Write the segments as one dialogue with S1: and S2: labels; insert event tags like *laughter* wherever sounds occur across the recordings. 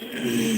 S1: Mm-hmm. *clears throat*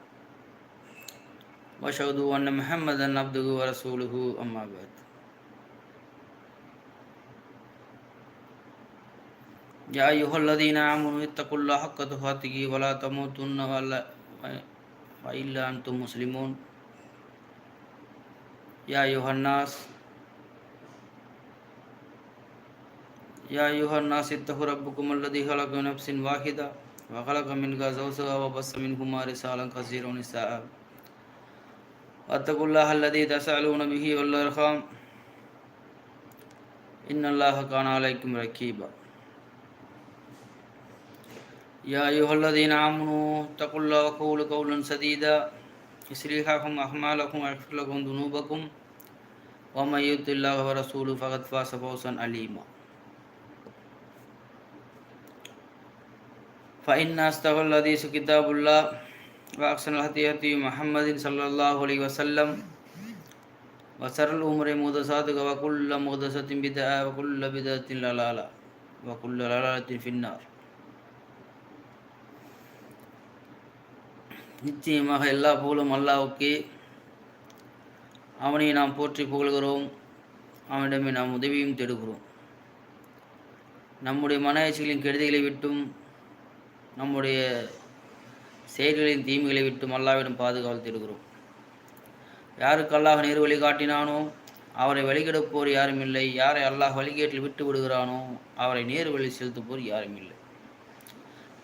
S1: وأشهد أن محمدا عبده ورسوله أما بعد. يا أيها الذين آمنوا اتقوا الله حق تقاته ولا تموتن ولا وإلا أنتم مسلمون. يا أيها الناس يا أيها الناس اتقوا ربكم الذي خلق نفس واحدة وخلق منها زوجها وبث منهما رسالا كثيرا ونساء. واتقوا الله الذي تسألون به والأرحام. إن الله كان عليكم رقيبا يا أيها الذين آمنوا اتقوا الله وقولوا قولا سديدا. يصلح لكم أعمالكم ويغفر لكم ذنوبكم. ومن يطع الله ورسوله فقد فاز فوزا عليما فإن أصدق الحديث كتاب الله. وأحسن الهدي هدي محمد صلى الله عليه وسلم وشر الأمور محدثاتها وكل محدثة بدعة وكل بدعة ضلالة وكل ضلالة في النار நிச்சயமாக எல்லா புகழும் அல்லாவுக்கே அவனை நாம் போற்றி புகழ்கிறோம் அவனிடமே நாம் உதவியும் தேடுகிறோம் நம்முடைய மன இச்சைகளின் கெடுதிகளை விட்டும் நம்முடைய செயல்களின் தீமைகளை விட்டும் அல்லாவிடம் பாதுகாவல் தேடுகிறோம். யாருக்கு அல்லாஹ் நேர் வழி காட்டினானோ அவரை வழிகெடுப்போர் யாரும் இல்லை. யாரை அல்லாஹ் வழிகேட்டில் விட்டு விடுகிறானோ அவரை நேர் வழி செலுத்துப்போர் யாரும் இல்லை.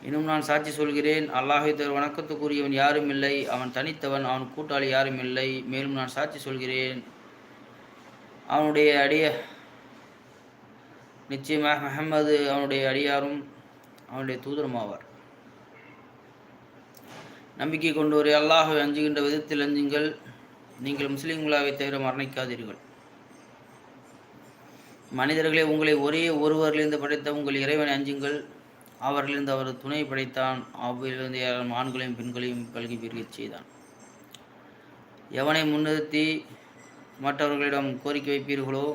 S1: இன்னும் நான் சாட்சி சொல்கிறேன் அல்லாஹை தர் வணக்கத்துக்குரியவன் யாரும் இல்லை. அவன் தனித்தவன் அவன் கூட்டாளி யாரும் இல்லை. மேலும் நான் சாட்சி சொல்கிறேன் அவனுடைய அடிய நிச்சயமாக அஹமது அவனுடைய அடியாரும் அவனுடைய தூதரும் ஆவார் நம்பிக்கை கொண்டோரை அல்லாஹை அஞ்சுகின்ற விதத்தில் அஞ்சுங்கள். நீங்கள் முஸ்லீம்களாவை தவிர மரணிக்காதீர்கள். மனிதர்களே உங்களை ஒரே ஒருவரிலிருந்து படைத்த உங்கள் இறைவனை அஞ்சுங்கள். அவர்களிருந்து அவர் துணை படைத்தான். அவ்விலிருந்து ஏராளம் ஆண்களையும் பெண்களையும் கல்வி பெருகச் செய்தான். எவனை முன்னிறுத்தி மற்றவர்களிடம் கோரிக்கை வைப்பீர்களோ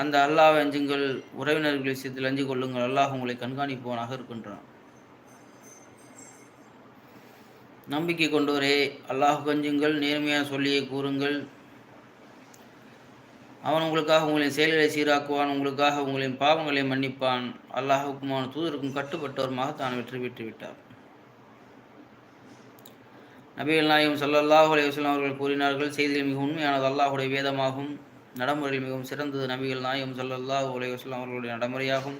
S1: அந்த அல்லாஹ் அஞ்சுங்கள். உறவினர்கள் விஷயத்தில் அஞ்சு கொள்ளுங்கள். அல்லாஹ் உங்களை கண்காணிப்பவனாக இருக்கின்றான். நம்பிக்கை கொண்டோரே அல்லாஹ் கஞ்சுங்கள் நேர்மையான சொல்லியை கூறுங்கள். அவன் உங்களுக்காக உங்களின் செயல்களை சீராக்குவான் உங்களுக்காக உங்களின் பாவங்களை மன்னிப்பான். அல்லாஹுக்கும் அவன் தூதருக்கும் கட்டுப்பட்டவருமாக தான் வெற்றி பெற்று விட்டார். நபிகள் நாயகம் சல்லல்லாஹ் அலைஹி அவர்கள் கூறினார்கள் செய்தியில் மிக உண்மையானது அல்லாஹுடைய வேதமாகும். நடைமுறையில் மிகவும் சிறந்தது நபிகள் நாயகம் சல்லல்லாஹ் அலைஹி அவர்களுடைய நடைமுறையாகும்.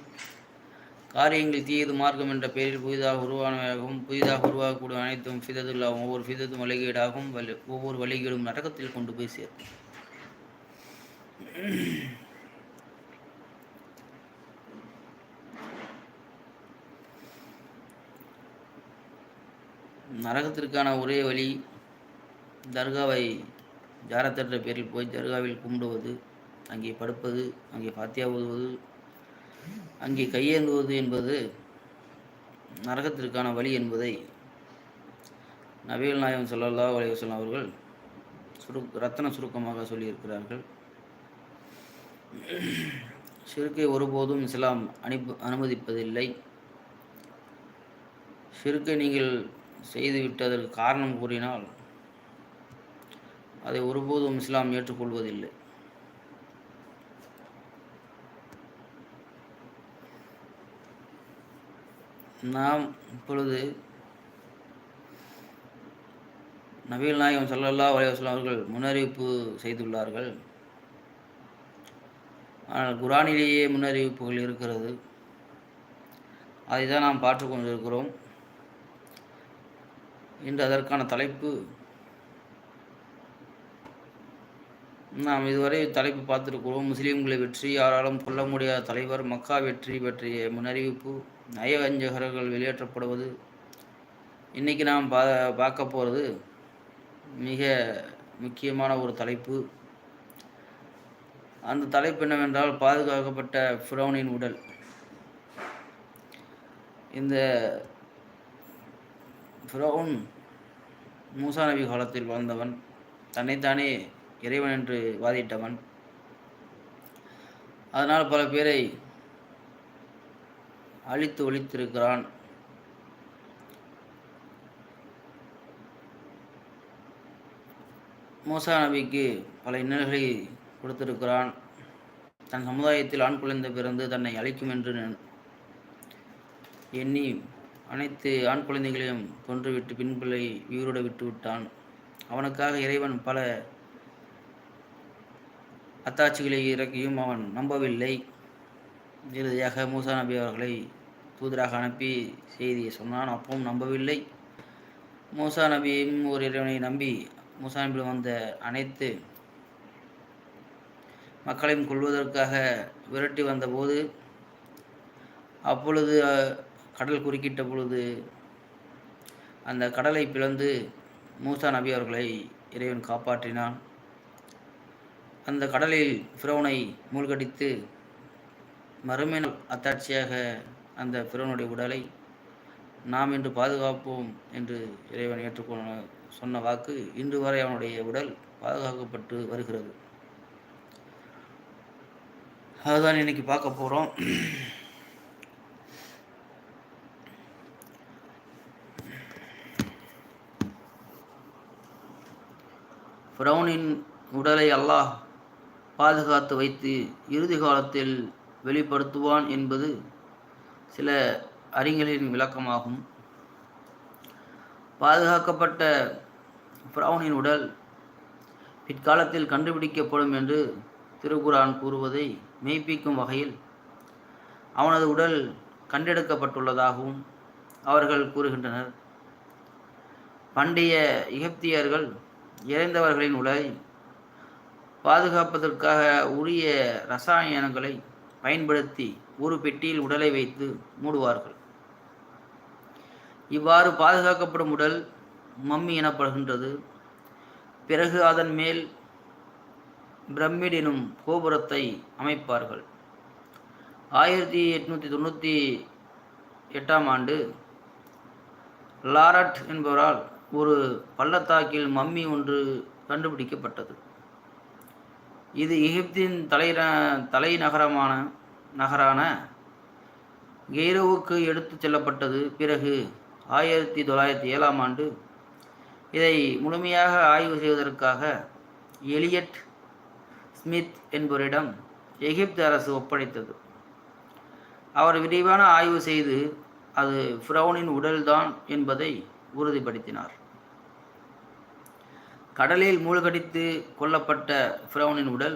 S1: காரியங்கள் தீயது மார்க்கம் என்ற பெயரில் புதிதாக உருவானவையாகவும் புதிதாக உருவாகக்கூடிய அனைத்தும் ஃபிதத்துல்லாவும் ஒவ்வொரு ஃபிதத்தும் வழிகேடாகவும் வலி ஒவ்வொரு வழிகேடும் நரகத்தில் கொண்டு போய் சேர்க்கும். நரகத்திற்கான ஒரே வழி தர்காவை ஜாரத்தற்ற பேரில் போய் தர்காவில் கும்பிடுவது அங்கே படுப்பது அங்கே பாத்தியா ஓதுவது அங்கே கையேந்துவது என்பது நரகத்திற்கான வழி என்பதை நபிகள் நாயகம் சொல்லல்லா அலைவசல்லாம் அவர்கள் சுரு ரத்தன சுருக்கமாக சொல்லியிருக்கிறார்கள். ஷிருக்கை ஒருபோதும் இஸ்லாம் அனுப்பி அனுமதிப்பதில்லை. சிறுக்கை நீங்கள் செய்துவிட்டு அதற்கு காரணம் கூறினால் அதை ஒருபோதும் இஸ்லாம் ஏற்றுக்கொள்வதில்லை. நாம் இப்பொழுது நபீல் நாயகம் சல்லல்லா அலைவாஸ்லாம் அவர்கள் முன்னறிவிப்பு செய்துள்ளார்கள். ஆனால் குரானிலேயே முன்னறிவிப்புகள் இருக்கிறது. அதை தான் நாம் பார்த்து கொண்டிருக்கிறோம். இன்று அதற்கான தலைப்பு நாம் இதுவரை தலைப்பு பார்த்துருக்கிறோம். முஸ்லீம்களை வெற்றி யாராலும் கொல்ல முடியாத தலைவர் மக்கா வெற்றி பற்றிய முன்னறிவிப்பு. நயவஞ்சகர்கள் வெளியேற்றப்படுவது. இன்றைக்கி நாம் பா பார்க்க போகிறது மிக முக்கியமான ஒரு தலைப்பு. அந்த தலைப்பு என்னவென்றால் பாதுகாக்கப்பட்ட ஃபிரௌனின் உடல். இந்த ஃபிரௌன் மூசா நபி காலத்தில் வாழ்ந்தவன். தன்னைத்தானே இறைவன் என்று வாதிட்டவன். அதனால் பல பேரை அழித்து ஒழித்திருக்கிறான். மூசா நபிக்கு பல இன்னல்களை கொடுத்திருக்கிறான். தன் சமுதாயத்தில் ஆண் குழந்தை பிறந்து தன்னை அழிக்கும் என்று எண்ணி அனைத்து ஆண் குழந்தைகளையும் கொன்றுவிட்டு பின்புலை உயிரோட விட்டு விட்டான். அவனுக்காக இறைவன் பல அத்தாட்சிகளை இறக்கியும் அவன் நம்பவில்லை. இறுதியாக மூசா நபி அவர்களை தூதராக அனுப்பி செய்தியை சொன்னான். அப்பவும் நம்பவில்லை. மூசா நபியும் ஒரு இறைவனை நம்பி மூசா நபியில் வந்த அனைத்து மக்களையும் கொள்வதற்காக விரட்டி வந்தபோது அப்பொழுது கடல் குறுக்கிட்ட பொழுது அந்த கடலை பிளந்து மூசா நபி அவர்களை இறைவன் காப்பாற்றினான். அந்த கடலில் ஃபிரோனை மூழ்கடித்து மறுமையின் அத்தாட்சியாக அந்த பிறனுடைய உடலை நாம் இன்று பாதுகாப்போம் என்று இறைவன் ஏற்றுக்கொள்ள சொன்ன வாக்கு இன்று வரை அவனுடைய உடல் பாதுகாக்கப்பட்டு வருகிறது. அதுதான் இன்னைக்கு பார்க்க போகிறோம் ஃப்ரௌனின் உடலை அல்லாஹ் பாதுகாத்து வைத்து இறுதி காலத்தில் வெளிப்படுத்துவான் என்பது சில அறிஞர்களின் விளக்கமாகும். பாதுகாக்கப்பட்ட ஃப்ரௌனின் உடல் பிற்காலத்தில் கண்டுபிடிக்கப்படும் என்று திருக்குரான் கூறுவதை மெய்ப்பிக்கும் வகையில் அவனது உடல் கண்டெடுக்கப்பட்டுள்ளதாகவும் அவர்கள் கூறுகின்றனர். பண்டைய எகிப்தியர்கள் இறைந்தவர்களின் உடலை பாதுகாப்பதற்காக உரிய ரசாயனங்களை பயன்படுத்தி ஒரு பெட்டியில் உடலை வைத்து மூடுவார்கள். இவ்வாறு பாதுகாக்கப்படும் உடல் மம்மி எனப்படுகின்றது. பிறகு அதன் மேல் பிரமிட் எனும் கோபுரத்தை அமைப்பார்கள். ஆயிரத்தி எட்நூற்றி தொண்ணூற்றி எட்டாம் ஆண்டு லாரட் என்பவரால் ஒரு பள்ளத்தாக்கில் மம்மி ஒன்று கண்டுபிடிக்கப்பட்டது. இது எகிப்தின் தலை தலைநகரமான நகரான கெய்ரோவுக்கு எடுத்து செல்லப்பட்டது. பிறகு ஆயிரத்தி தொள்ளாயிரத்தி ஏழாம் ஆண்டு இதை முழுமையாக ஆய்வு செய்வதற்காக எலியட் ஸ்மித் என்பவரிடம் எகிப்து அரசு ஒப்படைத்தது. அவர் விரிவான ஆய்வு செய்து அது ஃப்ரௌனின் உடல்தான் என்பதை உறுதிப்படுத்தினார். கடலில் மூழ்கடித்து கொல்லப்பட்ட ஃப்ரௌனின் உடல்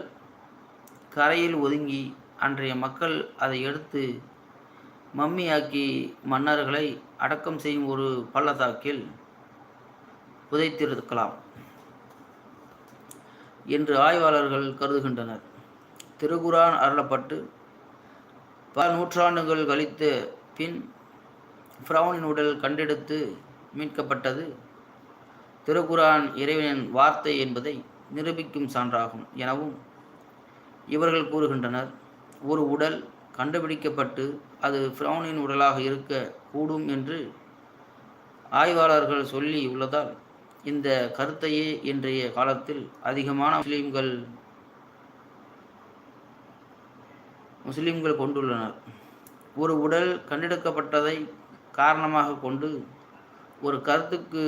S1: கரையில் ஒதுங்கி அன்றைய மக்கள் அதை எடுத்து மம்மியாக்கி மன்னர்களை அடக்கம் செய்யும் ஒரு பள்ளத்தாக்கில் புதைத்திருக்கலாம் என்று ஆய்வாளர்கள் கருதுகின்றனர். திருகுரான் அருளப்பட்டு பல நூற்றாண்டுகள் கழித்த பின் ஃப்ரௌனின் உடல் கண்டெடுத்து மீட்கப்பட்டது. திருக்குரான் இறைவனின் வார்த்தை என்பதை நிரூபிக்கும் சான்றாகும் எனவும் இவர்கள் கூறுகின்றனர். ஒரு உடல் கண்டுபிடிக்கப்பட்டு அது ஃப்ரௌனின் உடலாக இருக்க கூடும் என்று ஆய்வாளர்கள் சொல்லி உள்ளதால் இந்த கருத்தையே இன்றைய காலத்தில் அதிகமான முஸ்லீம்கள் முஸ்லீம்கள் கொண்டுள்ளனர். ஒரு உடல் கண்டெடுக்கப்பட்டதை காரணமாக கொண்டு ஒரு கருத்துக்கு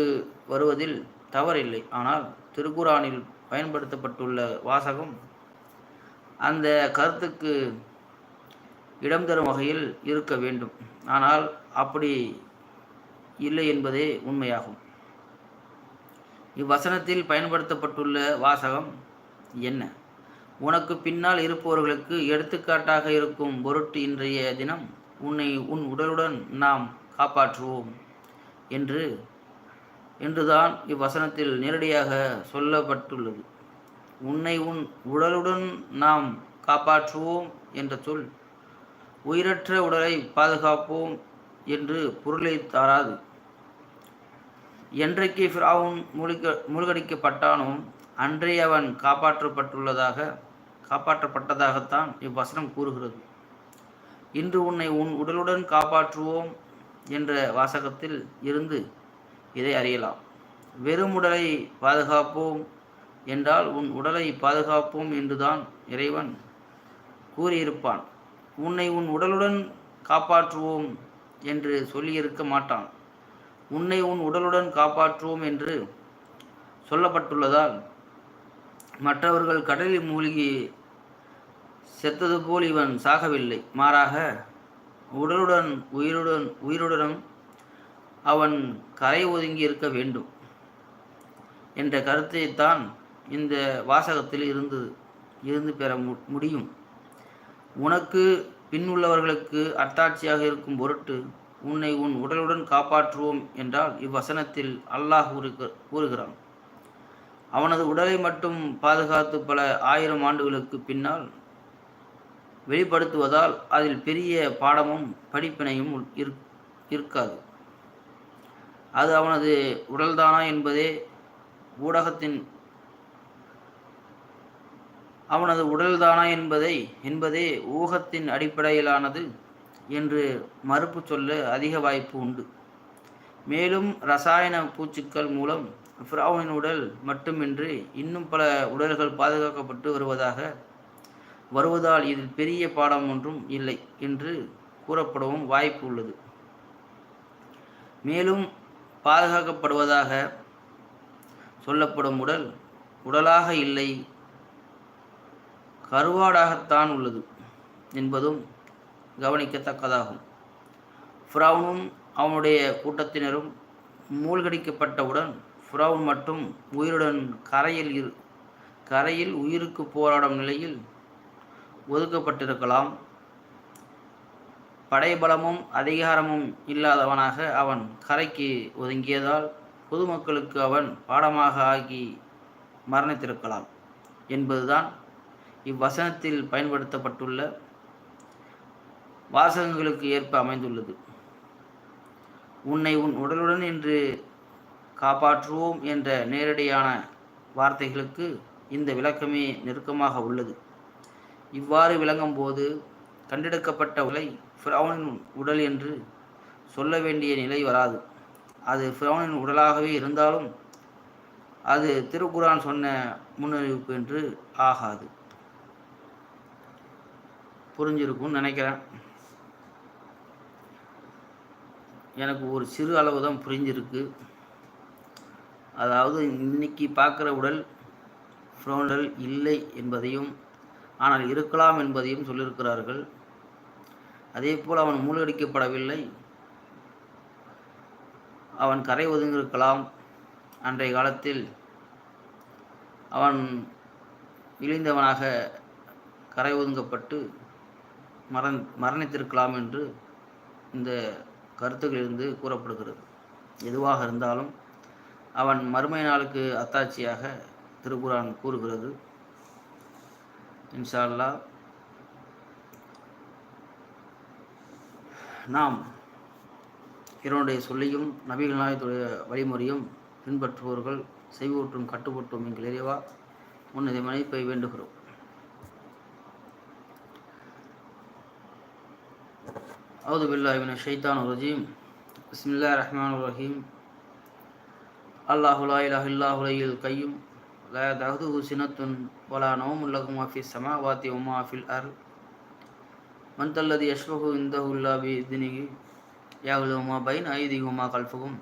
S1: வருவதில் தவறில்லை. ஆனால் திருக்குரானில் பயன்படுத்தப்பட்டுள்ள வாசகம் அந்த கருத்துக்கு இடம் தரும் வகையில் இருக்க வேண்டும். ஆனால் அப்படி இல்லை என்பதே உண்மையாகும். இவ்வசனத்தில் பயன்படுத்தப்பட்டுள்ள வாசகம் என்ன? உனக்கு பின்னால் இருப்பவர்களுக்கு எடுத்துக்காட்டாக இருக்கும் பொருட்டு இன்றைய தினம் உன்னை உன் உடலுடன் நாம் காப்பாற்றுவோம் என்று என்றுதான் இவ்வசனத்தில் நேரடியாக சொல்லப்பட்டுள்ளது. உன்னை உன் உடலுடன் நாம் காப்பாற்றுவோம் என்ற சொல் உயிரற்ற உடலை பாதுகாப்போம் என்று பொருளை தாராது. என்றைக்கு ஃபிராவுன் மூழ்க மூழ்கடிக்கப்பட்டானோ அன்றே அவன் காப்பாற்றப்பட்டுள்ளதாக காப்பாற்றப்பட்டதாகத்தான் இவ்வசனம் கூறுகிறது. இன்று உன்னை உன் உடலுடன் காப்பாற்றுவோம் என்ற வாசகத்தில் இருந்து இதை அறியலாம். வெறும் உடலை பாதுகாப்போம் என்றால் உன் உடலை பாதுகாப்போம் என்றுதான் இறைவன் கூறியிருப்பான். உன்னை உன் உடலுடன் காப்பாற்றுவோம் என்று சொல்லியிருக்க மாட்டான். உன்னை உன் உடலுடன் காப்பாற்றுவோம் என்று சொல்லப்பட்டுள்ளதால் மற்றவர்கள் கடலில் மூழ்கி செத்தது போல் இவன் சாகவில்லை. மாறாக உடலுடன் உயிருடன் உயிருடனும் அவன் கரை ஒதுங்கி இருக்க வேண்டும் என்ற கருத்தை தான் இந்த வாசகத்தில் இருந்து இருந்து பெற முடியும். உனக்கு பின்னுள்ளவர்களுக்கு அத்தாட்சியாக இருக்கும் பொருட்டு உன்னை உன் உடலுடன் காப்பாற்றுவோம் என்றால் இவ்வசனத்தில் அல்லாஹ் கூறுகிறான். அவனது உடலை மட்டும் பாதுகாத்து பல ஆயிரம் ஆண்டுகளுக்கு பின்னால் வெளிப்படுத்துவதால் அதில் பெரிய பாடமும் படிப்பினையும் இருக்காது. அது அவனது உடல்தானா என்பதே ஊடகத்தின் அவனது உடல்தானா என்பதை என்பதே ஊகத்தின் அடிப்படையிலானது என்று மறுப்பு சொல்ல அதிக வாய்ப்பு உண்டு. மேலும் ரசாயன பூச்சுக்கள் மூலம் ஃப்ராவுனின் உடல் மட்டுமின்றி இன்னும் பல உடல்கள் பாதுகாக்கப்பட்டு வருவதாக வருவதால் இதில் பெரிய பாடம் ஒன்றும் இல்லை என்று கூறப்படவும் வாய்ப்பு உள்ளது. மேலும் பாதுகாக்கப்படுவதாக சொல்லப்படும் உடல் உடலாக இல்லை. கருவாடாகத்தான் உள்ளது என்பதும் கவனிக்கத்தக்கதாகும். ஃப்ரௌனும் அவனுடைய கூட்டத்தினரும் மூழ்கடிக்கப்பட்டவுடன் ஃப்ரௌன் மட்டும் உயிருடன் கரையில் இரு கரையில் உயிருக்கு போராடும் நிலையில் ஒதுக்கப்பட்டிருக்கலாம். படைபலமும் அதிகாரமும் இல்லாதவனாக அவன் கரைக்கு ஒதுங்கியதால் பொதுமக்களுக்கு அவன் பாடமாக ஆகி மரணித்திருக்கலாம் என்பதுதான் இவ்வசனத்தில் பயன்படுத்தப்பட்டுள்ள வாசகங்களுக்கு ஏற்ப அமைந்துள்ளது. உன்னை உன் உடலுடன் என்று காப்பாற்றுவோம் என்ற நேரடியான வார்த்தைகளுக்கு இந்த விளக்கமே நெருக்கமாக உள்ளது. இவ்வாறு விளங்கும் போது கண்டெடுக்கப்பட்ட உலை ஃபிரௌனின் உடல் என்று சொல்ல வேண்டிய நிலை வராது. அது ஃபிரௌனின் உடலாகவே இருந்தாலும் அது திருக்குரான் சொன்ன முன்னறிவிப்பு என்று ஆகாது. புரிஞ்சிருக்கும்னு நினைக்கிறேன். எனக்கு ஒரு சிறு அளவு தான் புரிஞ்சிருக்கு. அதாவது இன்னைக்கு பார்க்குற உடல் ஃப்ரோனல் இல்லை என்பதையும் ஆனால் இருக்கலாம் என்பதையும் சொல்லியிருக்கிறார்கள். அதே போல் அவன் மூழ்கடிக்கப்படவில்லை. அவன் கரை ஒதுங்கிருக்கலாம் அன்றைய காலத்தில் அவன் இழிந்தவனாக கரை ஒதுங்கப்பட்டு மரண் மரணித்திருக்கலாம் என்று இந்த கருத்துக்களிலிருந்து கூறப்படுகிறது. எதுவாக இருந்தாலும் அவன் மறுமை நாளுக்கு அத்தாட்சியாக திருக்குரான் கூறுகிறது. இன்ஷா நாம் இவருடைய சொல்லியும் நபிகள் நாயத்துடைய வழிமுறையும் பின்பற்றுபவர்கள் செய்வோற்றும் கட்டுப்பட்டோம் எங்கள் இறைவா உன்னதை மன்னிப்பை வேண்டுகிறோம். அவுது பில்லாஹின் ஷைத்தான் ரஜீம். பிஸ்மில்லா ரஹ்மான் ரஹீம். அல்லாஹுலா இலா இல்லாஹுலையில் கையும். லயதகுது சினத்துன் வலா நோம் உள்ளகும் ஆஃபி சமா வாத்தி உமா ஆஃபில் அர் மந்தல்லது யஷ்பகு இந்த பி இதினிகி யாகுதுமா பைன் ஐதிகுமா கல்ஃபகும்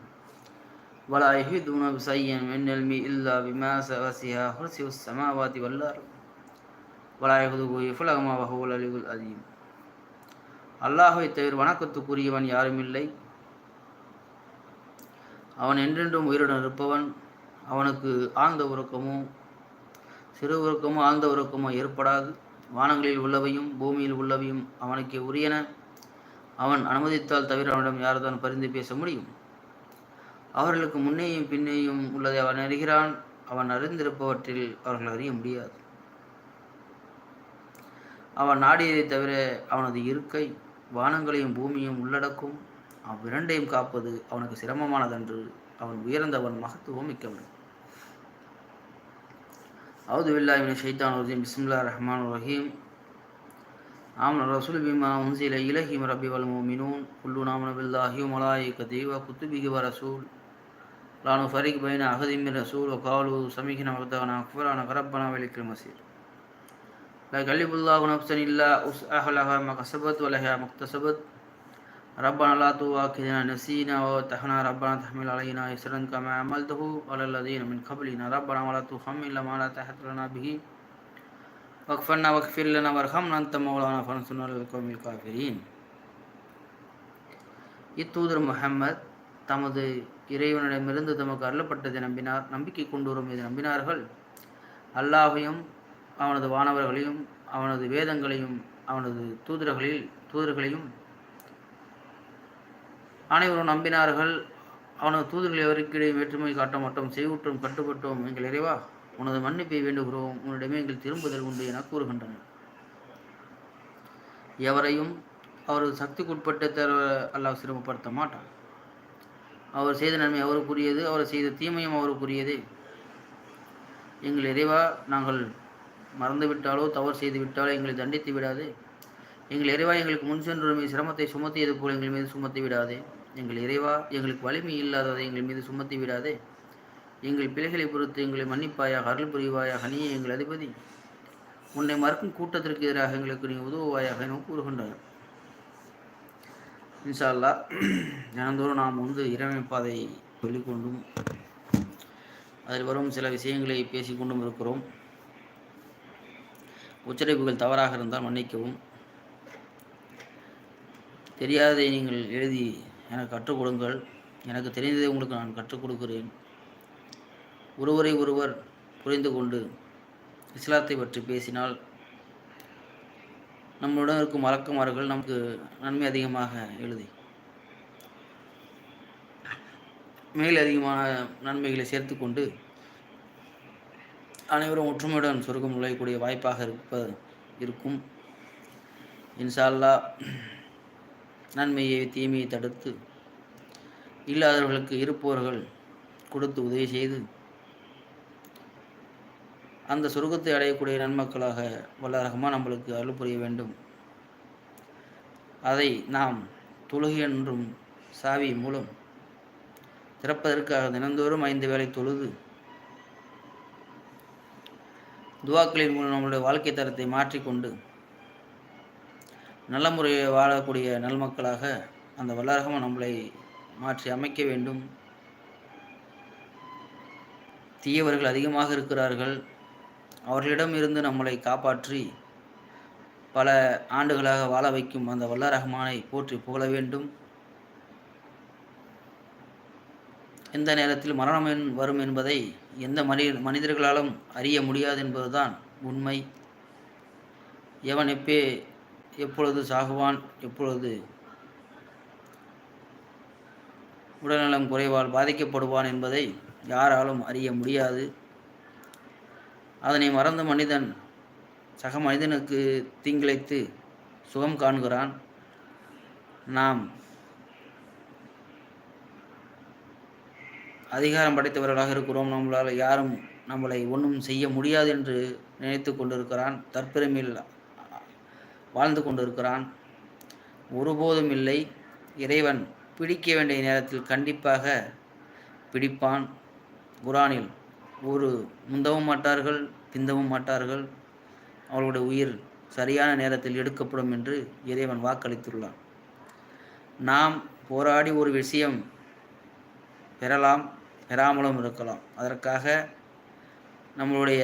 S1: வலா யஹிதுன சையன் வெண்ணெல்மி இல்லா பிமா சவசியா ஹுர்சி சமாவாதி வல்லார் வலா யகுதுகு இஃபுலகமா வஹுல் அலிகுல் அதீம் அல்லாஹை தவிர வணக்கத்துக்குரியவன் யாரும் இல்லை. அவன் என்றென்றும் உயிருடன் இருப்பவன். அவனுக்கு ஆழ்ந்த உறக்கமும் சிறு உறக்கமோ ஆழ்ந்த உறக்கமோ ஏற்படாது. வானங்களில் உள்ளவையும் பூமியில் உள்ளவையும் அவனுக்கு உரியன. அவன் அனுமதித்தால் தவிர அவனிடம் யார்தான் பரிந்து பேச முடியும்? அவர்களுக்கு முன்னேயும் பின்னேயும் உள்ளதை அவன் அறிகிறான். அவன் அறிந்திருப்பவற்றில் அவர்கள் அறிய முடியாது. அவன் நாடியதை தவிர அவனது இருக்கை வானங்களையும் பூமியும் உள்ளடக்கும். அவ்விரண்டையும் காப்பது அவனுக்கு சிரமமானதன்று அவன் உயர்ந்தவன் மகத்துவம் மிக்கவன். أعوذ بالله من الشيطان الرجيم. بسم الله الرحمن الرحيم. آمن الرسول بما أنزل إليه من ربي والمؤمنون. كلنا آمن بالله وملائكته وكتبه ورسول لا نفرق بين أحد من رسول. وقالوا سمعنا وقتنا كفرنا ربنا ولك المصير. لا يكلف الله نفسا إلا وسعها. لها ما كسبت ولها ما اكتسبت. ربنا لا تؤاخذنا نسينا وتحنا ربنا تحمل علينا إسرا كما عملته على الذين من قبلنا ربنا ولا تحملنا ما لا طاقة لنا به واغفرنا واغفر لنا وارحمنا أنت مولانا فانصرنا على القوم الكافرين இத்தூதர் முஹம்மத் தமது இறைவனிடமிருந்து தமக்கு அருளப்பட்டதை நம்பினார் நம்பிக்கை கொண்டு வரும் இதை நம்பினார்கள் அல்லாஹையும் அவனது வானவர்களையும் அவனது வேதங்களையும் அவனது தூதர்களில் தூதர்களையும் அனைவரும் நம்பினார்கள். அவனது தூதர்களை எவருக்கிடையே வேற்றுமை காட்ட மாட்டோம். செய்வுற்றும் கட்டுப்பட்டோம். எங்கள் இறைவா உனது மன்னிப்பை வேண்டுகிறோம். உன்னிடமே எங்கள் திரும்புதல் உண்டு என கூறுகின்றனர். எவரையும் அவரது சக்திக்குட்பட்ட தேர்வு அல்லாஹ் சிரமப்படுத்த மாட்டான் அவர் செய்த நன்மை அவருக்குரியது அவர் செய்த தீமையும் அவருக்குரியதே. எங்கள் இறைவா நாங்கள் மறந்துவிட்டாலோ தவறு செய்து விட்டாலோ எங்களை தண்டித்து விடாது. எங்கள் இறைவா எங்களுக்கு முன் சென்றோர் சிரமத்தை சுமத்தியது போல் எங்கள் மீது சுமத்தி விடாதே. எங்கள் இறைவா எங்களுக்கு வலிமை இல்லாததை எங்கள் மீது சுமத்தி விடாதே. எங்கள் பிழைகளை பொறுத்து எங்களை மன்னிப்பாயாக அருள் புரிவாயாக நீ எங்கள் அதிபதி. உன்னை மறுக்கும் கூட்டத்திற்கு எதிராக எங்களுக்கு நீ உதவுவாயாக என கூறுகின்றனர் இன்ஷால்லா தினந்தோறும் நாம் வந்து இறைமைப்பாதை சொல்லிக்கொண்டும் அதில் வரும் சில விஷயங்களை பேசிக்கொண்டும் இருக்கிறோம். உச்சரிப்புகள் தவறாக இருந்தால் மன்னிக்கவும். தெரியாததை நீங்கள் எழுதி எனக்கு கற்றுக் கொடுங்கள். எனக்கு தெரிந்ததை உங்களுக்கு நான் கற்றுக் கொடுக்கிறேன். ஒருவரை ஒருவர் புரிந்து கொண்டு இஸ்லாத்தை பற்றி பேசினால் நம்மளுடன் இருக்கும் மறக்குமார்கள் நமக்கு நன்மை அதிகமாக எழுதி. மேல் அதிகமான நன்மைகளை சேர்த்து கொண்டு அனைவரும் ஒற்றுமையுடன் சொர்க்கம் நுழையக்கூடிய வாய்ப்பாக இருப்ப இருக்கும். இன்ஷால்லா நன்மையை தீமையை தடுத்து இல்லாதவர்களுக்கு இருப்பவர்கள் கொடுத்து உதவி செய்து அந்த சொர்க்கத்தை அடையக்கூடிய நன்மக்களாக வல்ல ரஹ்மான் நம்மளுக்கு அருள் புரிய வேண்டும். அதை நாம் தொழுகை என்றும் சாவி மூலம் திறப்பதற்காக தினந்தோறும் ஐந்து வேளை தொழுது துவாக்களின் மூலம் நம்மளுடைய வாழ்க்கை தரத்தை மாற்றிக்கொண்டு நல்ல முறையை வாழக்கூடிய நல்மக்களாக அந்த வல்லரகம் நம்மளை மாற்றி அமைக்க வேண்டும். தீயவர்கள் அதிகமாக இருக்கிறார்கள். அவர்களிடம் இருந்து நம்மளை காப்பாற்றி பல ஆண்டுகளாக வாழ வைக்கும் அந்த வல்ல ரஹ்மானை போற்றி புகழ வேண்டும். எந்த நேரத்தில் மரணம் வரும் என்பதை எந்த மனி மனிதர்களாலும் அறிய முடியாது என்பதுதான் உண்மை. எவன் எப்பே எப்பொழுது சாகுவான்? எப்பொழுது? உடல்நலம் குறைவால் பாதிக்கப்படுவான் என்பதை யாராலும் அறிய முடியாது. அதனை மறந்த மனிதன் சக மனிதனுக்கு தீங்கிழைத்து சுகம் காண்கிறான். நாம் அதிகாரம் படைத்தவர்களாக இருக்கிறோம். நம்மளால் யாரும் நம்மளை ஒன்றும் செய்ய முடியாது என்று நினைத்து கொண்டிருக்கிறான். தற்பெருமையில் வாழ்ந்து கொண்டிருக்கிறான். ஒருபோதும் இல்லை. இறைவன் பிடிக்க வேண்டிய நேரத்தில் கண்டிப்பாக பிடிப்பான். குரானில் ஒரு முந்தவும் மாட்டார்கள் பிந்தவும் மாட்டார்கள். அவர்களுடைய உயிர் சரியான நேரத்தில் எடுக்கப்படும் என்று இறைவன் வாக்களித்துள்ளான். நாம் போராடி ஒரு விஷயம் பெறலாம் பெறாமலும் இருக்கலாம். அதற்காக நம்மளுடைய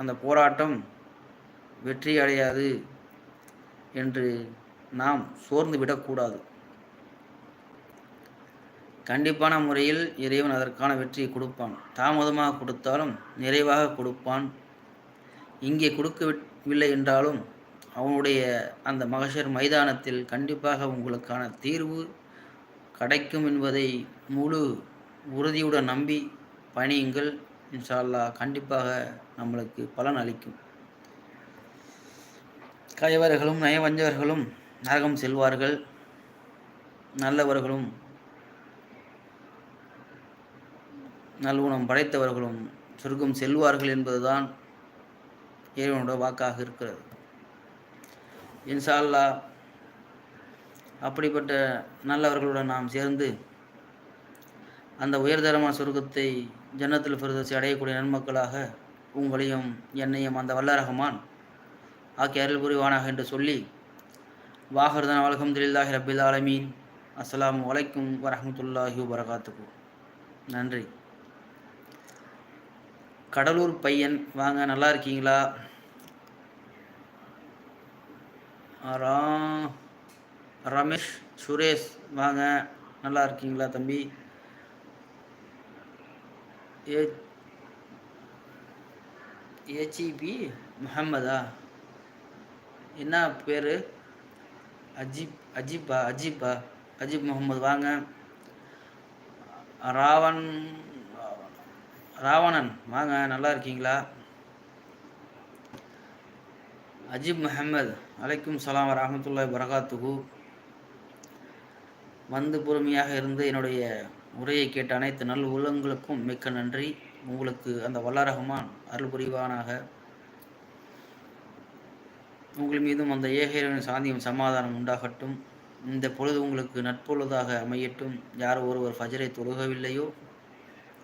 S1: அந்த போராட்டம் வெற்றி அடையாது என்று நாம் சோர்ந்து விடக்கூடாது கண்டிப்பான முறையில் இறைவன் அதற்கான வெற்றியை கொடுப்பான். தாமதமாக கொடுத்தாலும் நிறைவாக கொடுப்பான். இங்கே கொடுக்கவில்லை என்றாலும் அவனுடைய அந்த மகஷர் மைதானத்தில் கண்டிப்பாக உங்களுக்கான தீர்வு கிடைக்கும் என்பதை முழு உறுதியுடன் நம்பி பணியுங்கள். இன்ஷால்லா கண்டிப்பாக நம்மளுக்கு பலன் அளிக்கும். கயவர்களும் நயவஞ்சகர்களும் நரகம் செல்வார்கள். நல்லவர்களும் நல்குணம் படைத்தவர்களும் சொர்க்கம் செல்வார்கள் என்பதுதான் இறைவனோட வாக்காக இருக்கிறது. இன்ஷால்லா அப்படிப்பட்ட நல்லவர்களுடன் நாம் சேர்ந்து அந்த உயர்தரமான சுருக்கத்தை ஜன்னத்தில் பிரதோசி அடையக்கூடிய நன்மக்களாக உங்களையும் என்னையும் அந்த வல்ல ரஹமான் ஆக்கி அருள் புரிவானாக என்று சொல்லி வாஹர்தான் அலமதுல்லாஹி ரபில் ஆலமீன். அஸ்லாம் வலைக்கும் வரஹமத்துல்லாஹி வரகாத்துக்கு நன்றி. கடலூர் பையன் வாங்க நல்லா இருக்கீங்களா? ரா ரமேஷ் சுரேஷ் வாங்க நல்லா இருக்கீங்களா தம்பி? ஏ ஏஜிபி முஹம்மதா? என்ன பேர்? அஜீப் அஜீப்பா அஜீப்பா அஜீப் முகமது வாங்க. ராவன் ராவணன். வாங்க நல்லா இருக்கீங்களா? அஜீப் முஹம்மது. அலைக்கும் சலாம் வரமத்துல்லாய் வரகாத்துகு வந்து பொறுமையாக இருந்து என்னுடைய உரையை கேட்ட அனைத்து நல் உள்ளங்களுக்கும் மிக்க நன்றி. உங்களுக்கு அந்த வல்லரகமான் அருள் புரிவானாக. உங்கள் மீதும் அந்த ஏகையின் சாந்தியும் சமாதானம் உண்டாகட்டும். இந்த பொழுது உங்களுக்கு நட்பொழுதாக அமையட்டும். யார் ஒருவர் ஃபஜரை தொழுகவில்லையோ?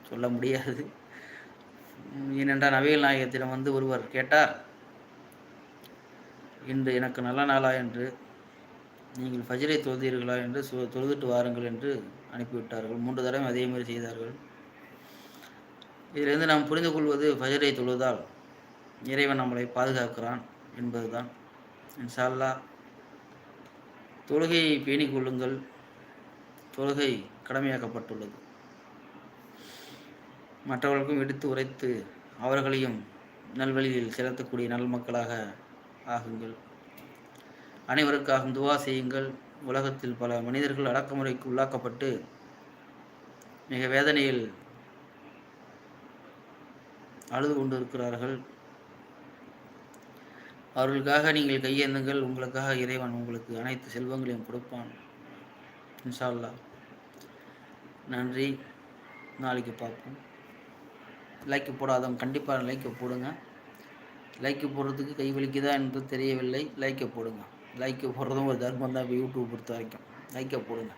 S1: சொல்ல முடியாது. ஏனென்றால் நவீன நாயகத்திடம் வந்து ஒருவர் கேட்டார் இன்று எனக்கு நல்ல நாளா என்று. நீங்கள் ஃபஜரை தொழுதீர்களா என்று சொ தொழுதுட்டு வாருங்கள் என்று அனுப்பிவிட்டார்கள். மூன்று தடவை அதே மாதிரி செய்தார்கள். இதிலிருந்து நாம் புரிந்து கொள்வது ஃபஜரை தொழுதால் இறைவன் நம்மளை பாதுகாக்கிறான் என்பதுதான். இன்ஷால்லா தொழுகையை பேணிக் கொள்ளுங்கள். தொழுகை கடமையாக்கப்பட்டுள்ளது. மற்றவர்களுக்கும் எடுத்து உரைத்து அவர்களையும் நல்வழியில் செலுத்தக்கூடிய நல் மக்களாக ஆகுங்கள். அனைவருக்காகவும் துவா செய்யுங்கள். உலகத்தில் பல மனிதர்கள் அடக்குமுறைக்கு உள்ளாக்கப்பட்டு மிக வேதனையில் அழுது கொண்டிருக்கிறார்கள். அவர்களுக்காக நீங்கள் கையேந்துங்கள் உங்களுக்காக இறைவன் உங்களுக்கு அனைத்து செல்வங்களையும் கொடுப்பான். இன்ஷால்லா நன்றி. நாளைக்கு பார்ப்போம். லைக்கு போடாதவங்க கண்டிப்பாக லைக்கை போடுங்க. லைக்கு போடுறதுக்கு கை வலிக்குதா என்று தெரியவில்லை. லைக்கை போடுங்க. லைக்கை போடுறதும் ஒரு தர்மம் தான் இப்போ யூடியூப் பொறுத்த வரைக்கும் லைக்கை போடுங்க